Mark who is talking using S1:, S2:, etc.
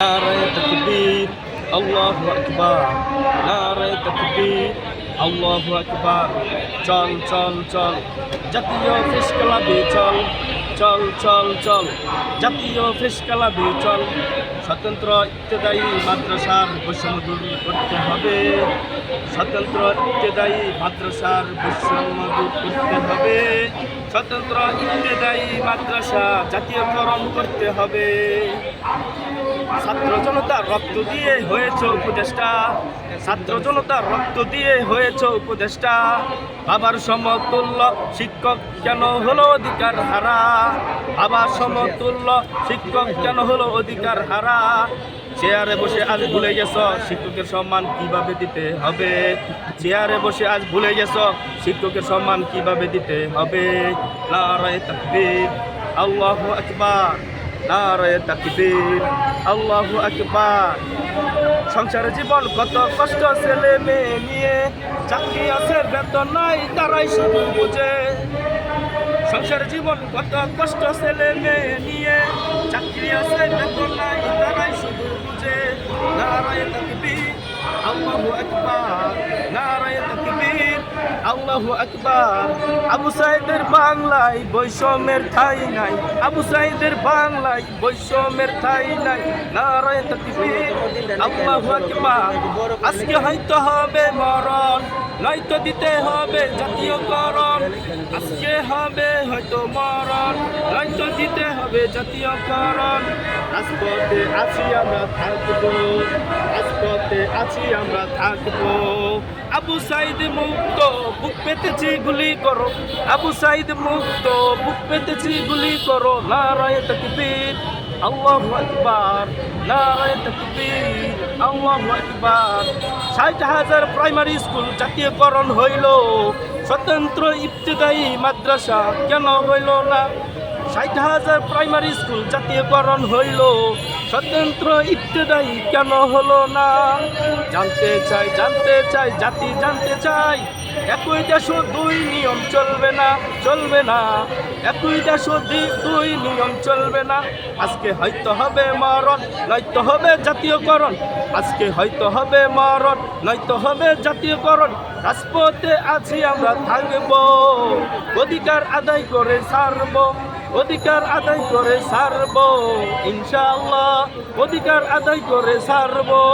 S1: নারায় তকবীর আল্লাহু আকবার নারায় তকবীর আল্লাহু আকবার চল চল চল জাতীয় ফিস ক্লাবে চল চল চল চল জাতীয় ফিস ক্লাবে চল স্বতন্ত্র ইত্তেদায়ী মাদ্রাসার বৈষম্য দূর করতে হবে। স্বতন্ত্র ইত্তেদায়ী মাদ্রাসার বৈষম্য দূর করতে হবে। স্বতন্ত্র ইত্তেদায়ী মাদ্রাসা জাতীয়করণ করতে হবে। ছাত্র জনতার রক্ত দিয়ে হয়েছে উপদেষ্টা। ছাত্র জনতার রক্ত দিয়ে হয়েছে উপদেষ্টা। বাবার সমতুল্য শিক্ষক কেন হলো অধিকার হারা? বাবার সমতুল্য শিক্ষক কেন হলো অধিকার হারা? চেয়ারে বসে আজ ভুলে গেছ, শিক্ষকের সম্মান কীভাবে দিতে হবে? চেয়ারে বসে আজ ভুলে গেছ, শিক্ষকের সম্মান কীভাবে দিতে হবে? নারায় তাকবীর, আল্লাহু আকবার। সংসার জীবন কত কষ্ট ছেলে মেয়ে নিয়ে, চাকরি আছে, বেতন নাই, তারাই শুধু বুঝে। সংসার জীবন কত কষ্ট ছেলে মেয়ে নিয়ে, চাকরি আছে, বেতন নারায় তাকবীর আল্লাহু আকবার নারায় তাকবীর আল্লাহু আকবার। আবু সাইদের বাংলায় বৈষম্যের ঠাই নাই, আবু সাইদের বাংলায় বৈষম্যের ঠাই নাই নারায় তাকবীর আল্লাহু আকবার। আজকে হয়তো হবে মরণ, নয়তো দিতে হবে জাতীয়করণ। আজকে হবে হয়তো মরণ। দিতে হবে জাতীয়করণ। রাজপথে আছি আমরা থাকব, রাজপথে আছি আমরা থাকব। আবু সাইদ মুক্ত, বুক পেতেছি গুলি করো। আবু সাইদ মুক্ত, বুক পেতেছি গুলি করো। নারায় তকবীর, আল্লাহু আকবার। নারায় তকবীর, আল্লাহু আকবার। ষাট হাজার প্রাইমারি স্কুল জাতীয়করণ হইল। স্বতন্ত্র ইবতদায়ী মাদ্রাসা কেন হইল না? ষাট হাজার প্রাইমারি স্কুল জাতীয়করণ হইল। স্বতন্ত্র ইবতদায়ী কেন হলো না? জানতে চাই জানতে চাই, জাতি জানতে চাই। একই দেশ দুই নিয়ম চলবে না চলবে না। একই দেশ দুই নিয়ম চলবে না। আজকে হয়তো হবে মরণ, নয়তো হবে জাতীয়করণ। আজকে হয়তো হবে মরণ, নয়তো হবে জাতীয়করণ। রাজপথে আছি আমরা থাকব, অধিকার আদায় করে ছাড়বো অধিকার আদায় করে সারব ইনশাআল্লাহ। অধিকার আদায় করে ছাড়বো